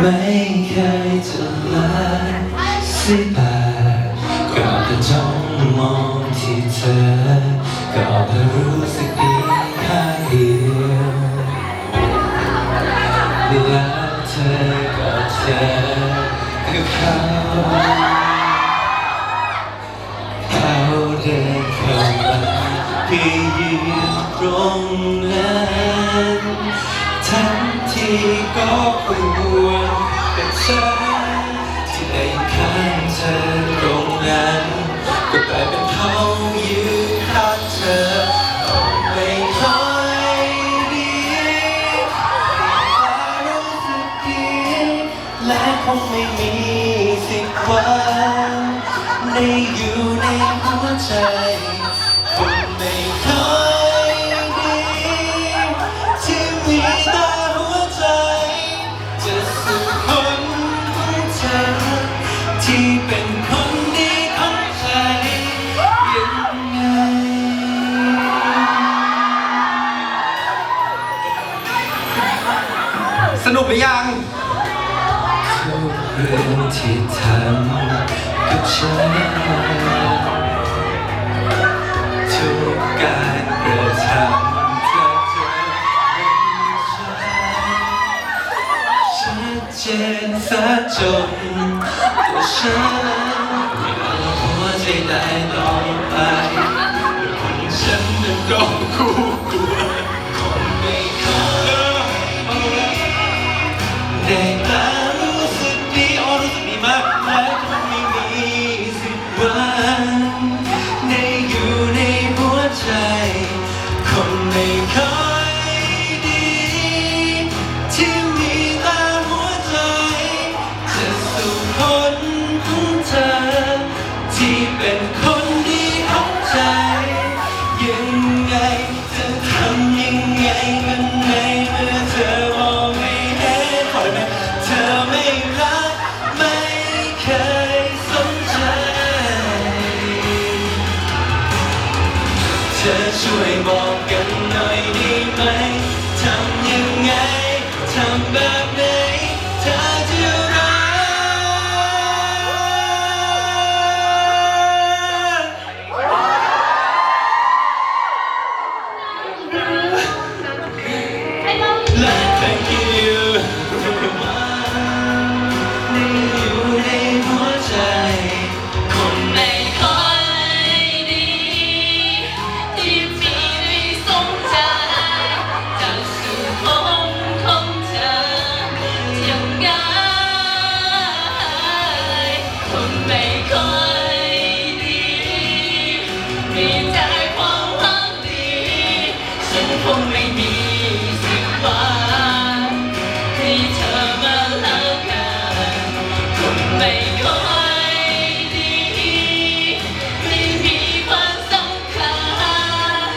ไม่เคยจะละสิบาก็แต่จ้องมองที่เธอ ก็แต่รู้สึกดีข้างเดียวและเธอก็เธอคือเขาเขาเดินเข้ามาพี่ยืนตรงนั้น ทั้งที่ และคงไม่มีสิทธิ์หวังในอยู่ในหัวใจคงไม่ค่อยดีที่มีแต่หัวใจ จะสุขคนของเธอที่เป็นคนดีของใจยังไง สนุกหรือยัง ทุกเรื่องที่ทำกับฉันทุกการก King, Amen, Amen. คงไม่มีสิทธิ์ว่เธอมาแล้วกันคงไม่ค่อยดี ไม่มีความสำคัญ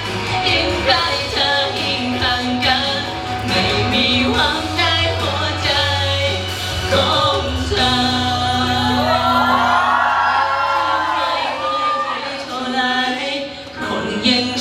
ยิ่งใกล้เธอยิ่งห่างกัน ไม่มีหวังในหัวใจของเธอไคยเท่าไคนยัง